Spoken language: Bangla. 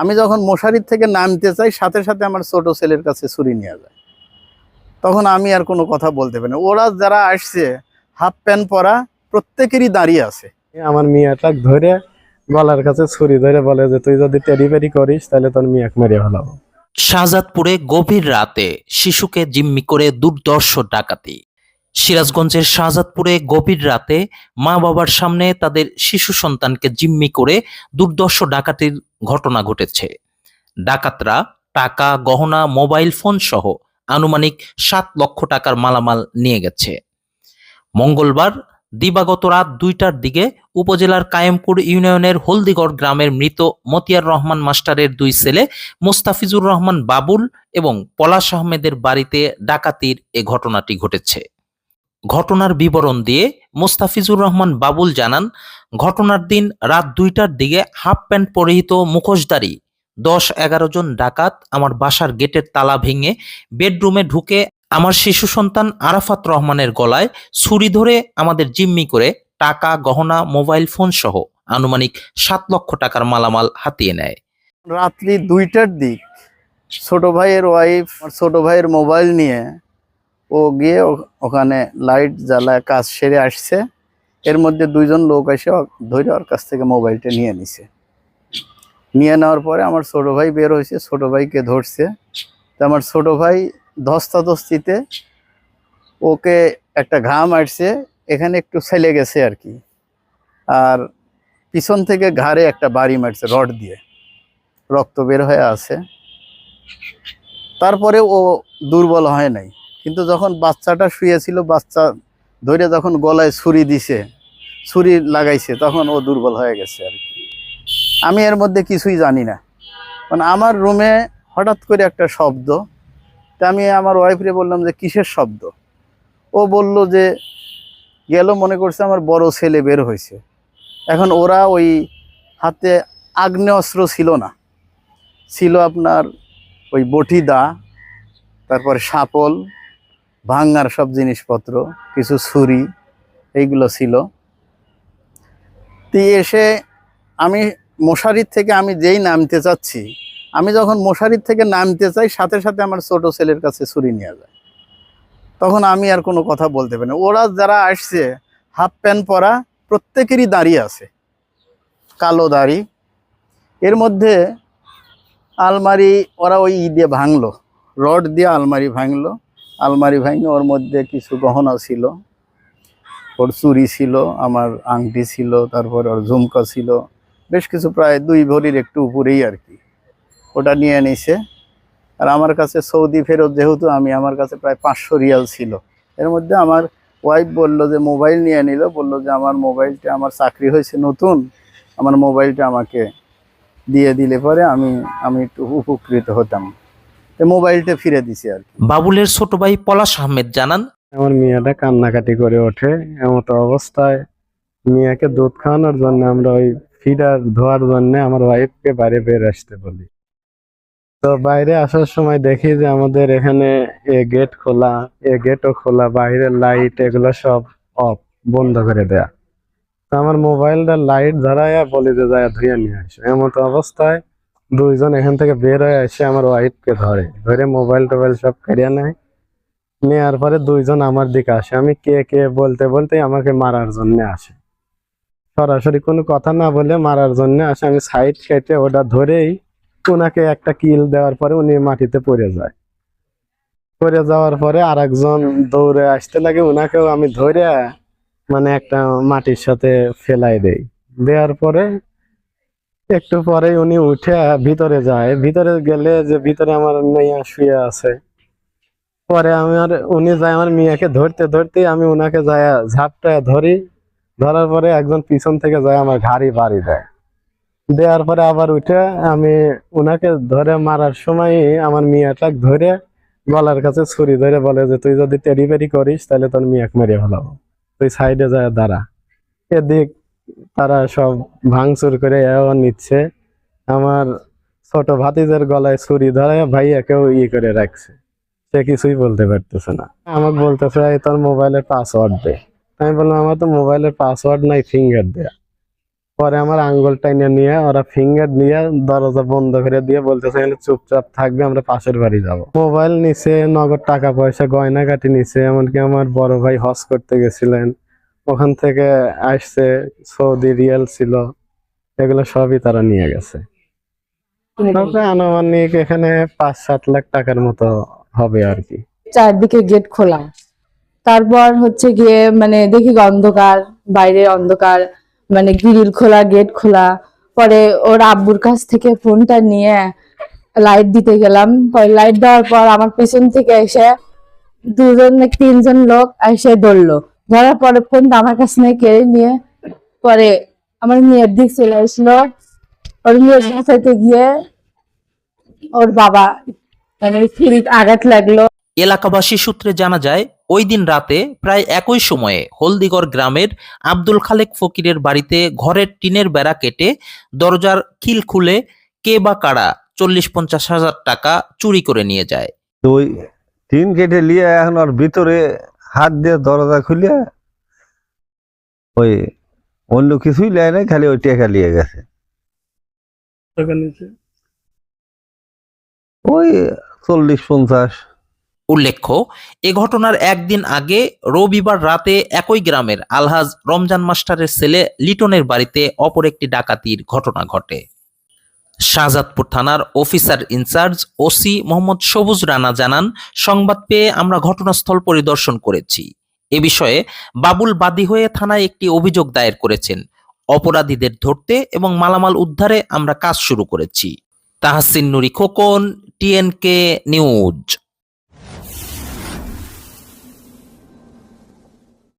আমি যখন মশারির থেকে নামতে চাই সাথে সাথে আমার ছোট ছেলের কাছে ছুরি নিয়ে যায়। তখন আমি আর কোনো কথা বলতে পারি না। ওরা যারা আসছে হাফ প্যান্ট পরা প্রত্যেকেরই দাঁড়িয়ে আছে। আমার মিয়াটাক ধরে গলার কাছে ছুরি ধরে বলে যে তুই যদি টেরিবেরি করিস তাহলে তোর মিয়াক মেরে ফেলাবো। শাহজাদপুরে গভীর রাতে শিশুকে জিম্মি করে দুর্দর্শ ডাকাতি। সিরাজগঞ্জের শাহজাদপুরে গভীর রাতে মা বাবার সামনে তাদের শিশু সন্তানকে জিম্মি করে দুর্দর্শ ডাকাতির ঘটনা ঘটেছে। ডাকাতরা টাকা, গহনা, মোবাইল ফোন সহ আনুমানিক সাত লক্ষ টাকার মালামাল নিয়ে গেছে। মঙ্গলবার দিবাগত রাত দুইটার দিকে উপজেলার কায়েমপুর ইউনিয়নের হলদিগড় গ্রামের মৃত মতিয়ার রহমান মাস্টারের দুই ছেলে মোস্তাফিজুর রহমান বাবুল এবং পলাশ আহমেদের বাড়িতে ডাকাতির এ ঘটনাটি ঘটেছে। ঘটনার বিবরণ দিয়ে মোস্তাফিজুর রহমান বাবুল জানান, ঘটনার দিন রাত দুইটার দিকে হাফ প্যান্ট পরিহিত মুখোশধারী, দশ এগারো জন ডাকাত আমার বাসার গেটের তালা ভেঙে বেডরুমে ঢুকে আমার শিশু সন্তান আরাফাত রহমানের গলায় ছুরি ধরে আমাদের জিম্মি করে টাকা, গহনা, মোবাইল, ফোন সহ আনুমানিক সাত লক্ষ টাকার মালামাল হাতিয়ে নেয়। রাত্রি দুইটার দিক ছোট ভাইয়ের ওয়াইফ ছোট ভাইয়ের মোবাইল নিয়ে ও গিয়ে ওখানে লাইট জ্বালায় কাজ সেরে আসছে। এর মধ্যে দুইজন লোক এসে ধরে ওর কাছ থেকে মোবাইলটা নিয়ে নিছে। নিয়ে নেওয়ার পরে আমার ছোটো ভাই বের হয়েছে, ছোটো ভাইকে ধরছে। তো আমার ছোট ভাই ধস্তাধস্তিতে ওকে একটা ঘাম আসছে এখানে একটু ছেলে গেছে আর কি। আর পিছন থেকে ঘাড়ে একটা বাড়ি মারছে রড দিয়ে। রক্ত বের হয়ে আছে। তারপরে ও দুর্বল হয় নাই। কিন্তু যখন বাচ্চাটা শুয়েছিল, বাচ্চা ধরে যখন গলায় ছুরি দিছে, ছুরি লাগাইছে, তখন ও দুর্বল হয়ে গেছে আর কি। আমি এর মধ্যে কিছুই জানি না। মানে আমার রুমে হঠাৎ করে একটা শব্দ, তা আমি আমার ওয়াইফরে বললাম যে, কিসের শব্দ? ও বলল যে, গেল মনে করছে আমার বড় ছেলে বের হয়েছে এখন ওরা ওই হাতে আগ্নেয়াস্ত্র ছিল না। ছিল আপনার ওই বটি দা, তারপরে সাপল ভাঙ্গার সব জিনিসপত্র, কিছু ছুরি, এইগুলো ছিল। তি এসে আমি মশারির থেকে আমি যেই নামতে চাচ্ছি, আমি যখন মশারির থেকে নামতে চাই, সাথে সাথে আমার ছোট ছেলের কাছে ছুরি নিয়ে যায়। তখন আমি আর কোনো কথা বলতে পারি না। ওরা যারা আসছে, হাফ প্যান্ট পরা, প্রত্যেকেরই দাঁড়িয়ে আছে। কালো দাড়ি। এর মধ্যে আলমারি, ওরা ওই ই দিয়ে ভাঙলো। রড দিয়ে আলমারি ভাঙলো। আলমারি ভাঙে, ওর মধ্যে কিছু গহনা ছিল। ওর চুরি ছিল, আমার আংটি ছিল, তারপর ওর ঝুমকা ছিল। বেশ কিছু প্রায় দুই ভরির একটু উপরেই আর কি। ওটা নিয়ে নিছে। আর আমার কাছে সৌদি ফেরত যেহেতু, আমি আমার কাছে প্রায় পাঁচশো রিয়াল ছিল। এর মধ্যে আমার ওয়াইফ বলল যে, মোবাইল নিয়ে নিল। বলল যে, আমার মোবাইলটা, আমার চাকরি হয়েছে নতুন। আমার মোবাইলটা আমাকে দিয়ে দিলে পরে আমি আমি একটু উপকৃত হতাম। মোবাইলটা ফিরে দিছি আর কি। বাবুলের ছোট ভাই পলাশ আহমেদ জানান আমার মিয়াটা কান্নাকাটি করে ওঠে এমতো অবস্থায় মিয়াকে দুধ খাওয়ানোর জন্য আমরা ওই ফিডার ধোয়ার জন্য আমার ওয়াইফকে বাইরে বের আসতে বলি। তো বাইরে আসার সময় দেখি যে আমাদের এখানে এ গেট খোলা এ গেটও খোলা বাইরের লাইট এগুলো সব অফ বন্ধ করে দেয়া। তো আমার মোবাইলটা লাইট ধরাইয়া বলি যে যায় ধুয়ে নিয়ে আসো এমতো অবস্থায় দুইজন এখান থেকে বের হয়ে এসে আমার ওয়াইফকে ধরে। ধরে মোবাইল টোবাইল সব কেড়ে নেয়। নেওয়ার পরে দুইজন আমার দিকে আসে। আমি কে কে বলতে বলতে আমাকে মারার জন্য আসে। সরাসরি কোনো কথা না বলে মারার জন্য আসে। আমি সাইড কেটে ওটা ধরেই ওনাকে একটা কিল দেওয়ার পরে উনি মাটিতে পড়ে যায়। পড়ে যাওয়ার পরে আর একজন দৌড়ে আসতে লাগে। ওনাকেও আমি ধরে মানে একটা মাটির সাথে ফেলাই দেই। দেওয়ার পরে একটু পরে উনি উঠে ভিতরে যায়। ভিতরে গেলে যে ভিতরে আমার মেয়া শুয়ে আছে। পরে আমি আর উনি যায় আমার মিয়াকে ধরতে ধরতে আমি উনাকে যায় ঝাপটা ধরি। ধরার পরে একজন পিছন থেকে যায়, আমার ঘাড়ি বাড়ি দেয়। দেওয়ার পরে আবার উঠে আমি উনাকে ধরে মারার সময় আমার মিয়াটাক ধরে গলার কাছে ছুরি ধরে বলে যে, তুই যদি টেরিবেরি করিস, তাহলে তোর মিয়াক মেরে ফেলাবো। তুই সাইডে যায় দাঁড়া। এদিক তারা সব ভাঙচুর করে নিচ্ছে। আমার ছোট ভাতিজের গলায় ছুরি ধরে ভাইয়াকেও ই করে রাখছে। সে কিছুই বলতে পারতেছে না। আমাকে বলতেছে, "এই তোর মোবাইলের পাসওয়ার্ড দে। আমি বললাম, আমার তো মোবাইলের পাসওয়ার্ড নাই ফিঙ্গার দেয়া পরে আমার আঙ্গুল টাইনে নিয়ে ওরা ফিঙ্গার নিয়ে দরজা বন্ধ করে দিয়ে বলতেছে, এখানে চুপচাপ থাকবে, আমরা পাশের বাড়ি যাব। মোবাইল নিছে, নগদ টাকা পয়সা গয়না কাটি নিছে, এমনকি আমার বড় ভাই হজ করতে গেছিলেন। ওখান থেকে আসছে সৌদি রিয়াল ছিল এগুলো সবই তারা নিয়ে গেছে। আনুমানিক এখানে পাঁচ সাত লাখ টাকার মতো হবে আর কি। চারদিকে গেট খোলা। তারপর হচ্ছে গিয়ে মানে দেখি অন্ধকার বাইরে অন্ধকার মানে গ্রিল খোলা গেট খোলা। পরে ওর আব্বুর কাছ থেকে ফোনটা নিয়ে লাইট দিতে গেলাম। পরে লাইট দেওয়ার পর আমার পেছন থেকে এসে দুজন তিনজন লোক এসে ধরলো। ধরার পরে ফোনটা আমার কাছে নিয়ে কেড়ে নিয়ে। পরে আমার মেয়ের দিক চলে আসলো। ওর মেয়ের বাঁচাইতে গিয়ে ওর বাবা মানে ছুরির আঘাত লাগল। এলাকাবাসী সূত্রে জানা যায় ওই দিন রাতে প্রায় একই সময়ে হলদিগড় গ্রামের আব্দুল খালেক ফকিরের বাড়িতে ঘরের টিনের বেড়া কেটে দরজার খিল খুলে কে বা কারা চল্লিশ পঞ্চাশ হাজার টাকা চুরি করে নিয়ে যায়। তো ওই টিন কেটে নিয়ে এখন ওর ভিতরে হাত দিয়ে দরজা খুলে ওই অন্য কিছুই লেয় নাই খালি ওই টেকা নিয়ে গেছে। ওই চল্লিশ পঞ্চাশ। উল্লেখ্য এ ঘটনার একদিন আগে রবিবার রাতে একই গ্রামের আলহাজ রমজান মাস্টারের ছেলে লিটনের বাড়িতে অপর একটি ডাকাতির ঘটনা ঘটে। শাহজাদপুর থানার অফিসার ইনচার্জ ওসি মোহাম্মদ সবুজ রানা জানান, সংবাদ পেয়ে আমরা ঘটনাস্থল পরিদর্শন করেছি। এ বিষয়ে বাবুল বাদী হয়ে থানায় একটি অভিযোগ দায়ের করেছেন। অপরাধীদের ধরতে এবং মালামাল উদ্ধারে আমরা কাজ শুরু করেছি। Tahsin Nuri Khokon, TNK news.